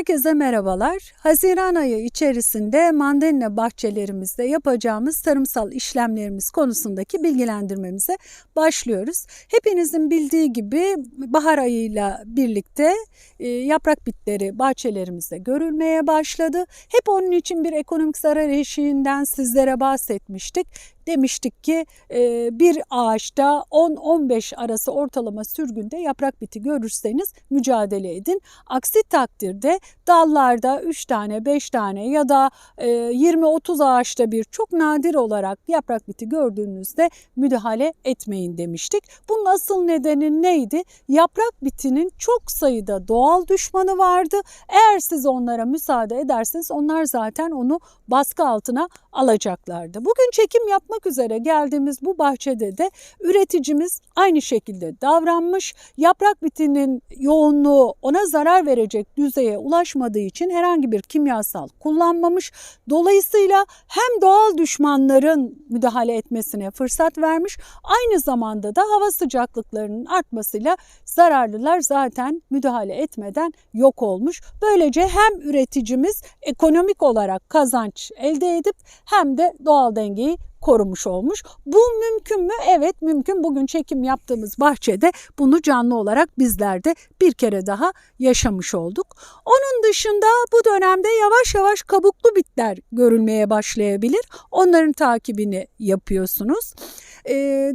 Herkese merhabalar. Haziran ayı içerisinde mandalina bahçelerimizde yapacağımız tarımsal işlemlerimiz konusundaki bilgilendirmemize başlıyoruz. Hepinizin bildiği gibi bahar ayıyla birlikte e, yaprak bitleri bahçelerimizde görülmeye başladı. Hep onun için bir ekonomik zarar eşiğinden sizlere bahsetmiştik. Demiştik ki e, bir ağaçta 10-15 arası ortalama sürgünde yaprak biti görürseniz mücadele edin. Aksi takdirde dallarda 3 tane 5 tane ya da e, 20-30 ağaçta bir çok nadir olarak yaprak biti gördüğünüzde müdahale etmeyin demiştik. Bunun asıl nedeni neydi? Yaprak bitinin çok sayıda doğal düşmanı vardı. Eğer siz onlara müsaade ederseniz onlar zaten onu baskı altına alacaklardı. Bugün çekim yapmak üzere geldiğimiz bu bahçede de üreticimiz aynı şekilde davranmış. Yaprak bitinin yoğunluğu ona zarar verecek düzeye ulaşmadığı için herhangi bir kimyasal kullanmamış. Dolayısıyla hem doğal düşmanların müdahale etmesine fırsat vermiş, aynı zamanda da hava sıcaklıklarının artmasıyla zararlılar zaten müdahale etmeden yok olmuş. Böylece hem üreticimiz ekonomik olarak kazanç elde edip hem de doğal dengeyi korumuş olmuş. Bu mümkün mü? Evet mümkün. Bugün çekim yaptığımız bahçede bunu canlı olarak bizler de bir kere daha yaşamış olduk. Onun dışında bu dönemde yavaş yavaş kabuklu bitler görülmeye başlayabilir. Onların takibini yapıyorsunuz.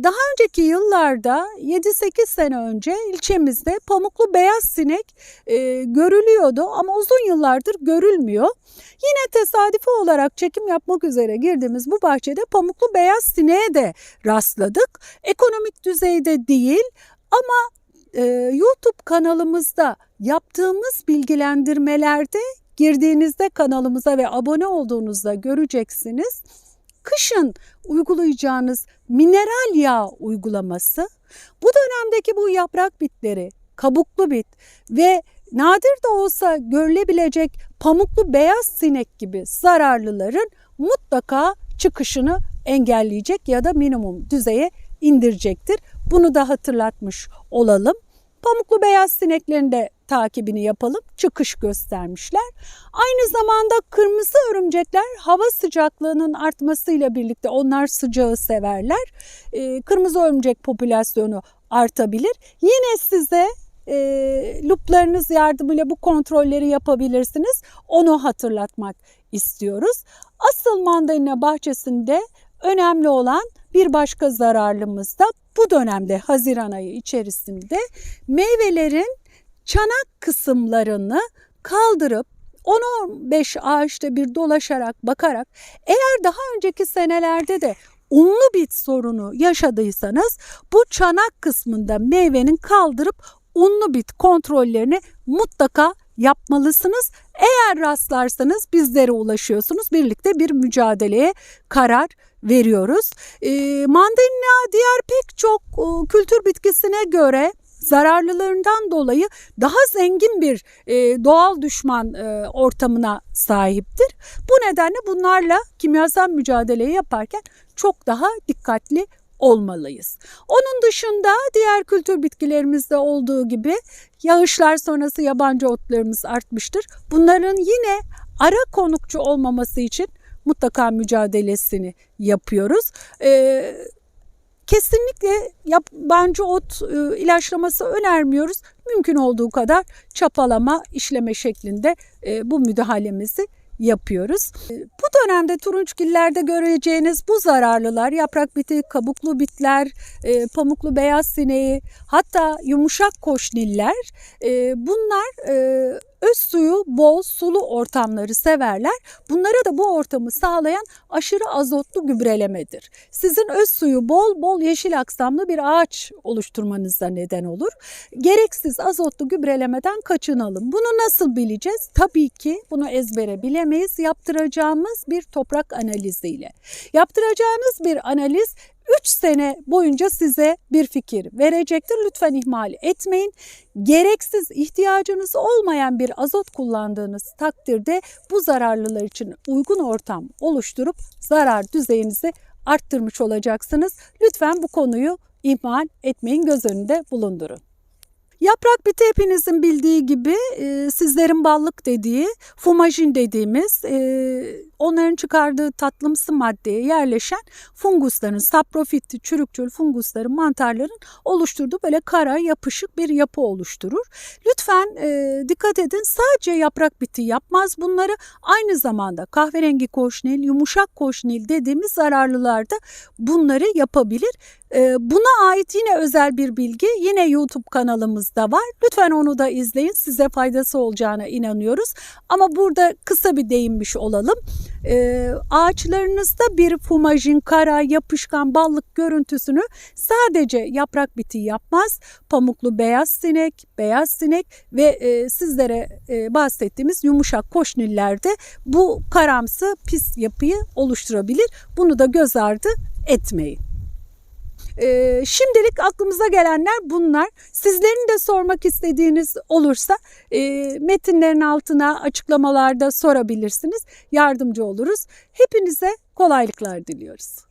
Daha önceki yıllarda 7-8 sene önce ilçemizde pamuklu beyaz sinek görülüyordu ama uzun yıllardır görülmüyor. Yine tesadüfi olarak çekim yapmak üzere girdiğimiz bu bahçede pamuklu beyaz sineğe de rastladık. Ekonomik düzeyde değil ama YouTube kanalımızda yaptığımız bilgilendirmelerde girdiğinizde kanalımıza ve abone olduğunuzda göreceksiniz. Kışın uygulayacağınız mineral yağ uygulaması bu dönemdeki bu yaprak bitleri, kabuklu bit ve nadir de olsa görülebilecek pamuklu beyaz sinek gibi zararlıların mutlaka çıkışını engelleyecek ya da minimum düzeye indirecektir. Bunu da hatırlatmış olalım. Pamuklu beyaz sineklerin de takibini yapalım. Çıkış göstermişler. Aynı zamanda kırmızı örümcekler hava sıcaklığının artmasıyla birlikte onlar sıcağı severler. Ee, kırmızı örümcek popülasyonu artabilir. Yine size e, luplarınız yardımıyla bu kontrolleri yapabilirsiniz. Onu hatırlatmak istiyoruz. Asıl mandalina bahçesinde önemli olan bir başka zararlımız da bu dönemde Haziran ayı içerisinde meyvelerin çanak kısımlarını kaldırıp 10-15 ağaçta bir dolaşarak bakarak eğer daha önceki senelerde de unlu bit sorunu yaşadıysanız bu çanak kısmında meyvenin kaldırıp unlu bit kontrollerini mutlaka yapmalısınız. Eğer rastlarsanız bizlere ulaşıyorsunuz. Birlikte bir mücadeleye karar veriyoruz. E, mandalina diğer pek çok e, kültür bitkisine göre zararlılarından dolayı daha zengin bir e, doğal düşman e, ortamına sahiptir. Bu nedenle bunlarla kimyasal mücadeleyi yaparken çok daha dikkatli olmalıyız. Onun dışında diğer kültür bitkilerimizde olduğu gibi yağışlar sonrası yabancı otlarımız artmıştır. Bunların yine ara konukçu olmaması için mutlaka mücadelesini yapıyoruz. Ee, kesinlikle yabancı ot e, ilaçlaması önermiyoruz. Mümkün olduğu kadar çapalama, işleme şeklinde e, bu müdahalemizi yapıyoruz. Bu dönemde turunçgillerde göreceğiniz bu zararlılar yaprak biti, kabuklu bitler, e, pamuklu beyaz sineği hatta yumuşak koşniller e, bunlar e, öz suyu bol sulu ortamları severler. Bunlara da bu ortamı sağlayan aşırı azotlu gübrelemedir. Sizin öz suyu bol bol yeşil aksamlı bir ağaç oluşturmanıza neden olur. Gereksiz azotlu gübrelemeden kaçınalım. Bunu nasıl bileceğiz? Tabii ki bunu ezbere bilemeyiz. Yaptıracağımız bir toprak analiziyle. Yaptıracağınız bir analiz 3 sene boyunca size bir fikir verecektir. Lütfen ihmal etmeyin. Gereksiz ihtiyacınız olmayan bir azot kullandığınız takdirde bu zararlılar için uygun ortam oluşturup zarar düzeyinizi arttırmış olacaksınız. Lütfen bu konuyu ihmal etmeyin, göz önünde bulundurun. Yaprak biti hepinizin bildiği gibi e, sizlerin ballık dediği fumajin dediğimiz e, onların çıkardığı tatlımsı maddeye yerleşen fungusların, saprofit, çürükçül fungusların, mantarların oluşturduğu böyle kara yapışık bir yapı oluşturur. Lütfen e, dikkat edin sadece yaprak biti yapmaz bunları aynı zamanda kahverengi koşnil, yumuşak koşnil dediğimiz zararlılarda bunları yapabilir. Ee, Buna ait yine özel bir bilgi yine YouTube kanalımızda var. Lütfen onu da izleyin. Size faydası olacağına inanıyoruz. Ama burada kısa bir değinmiş olalım. Ee, Ağaçlarınızda bir fumajin, kara, yapışkan, ballık görüntüsünü sadece yaprak biti yapmaz. Pamuklu beyaz sinek, beyaz sinek ve e, sizlere e, bahsettiğimiz yumuşak koşnillerde bu karamsı pis yapıyı oluşturabilir. Bunu da göz ardı etmeyin. Ee, şimdilik aklımıza gelenler bunlar. Sizlerin de sormak istediğiniz olursa e, metinlerin altına açıklamalarda sorabilirsiniz. Yardımcı oluruz. Hepinize kolaylıklar diliyoruz.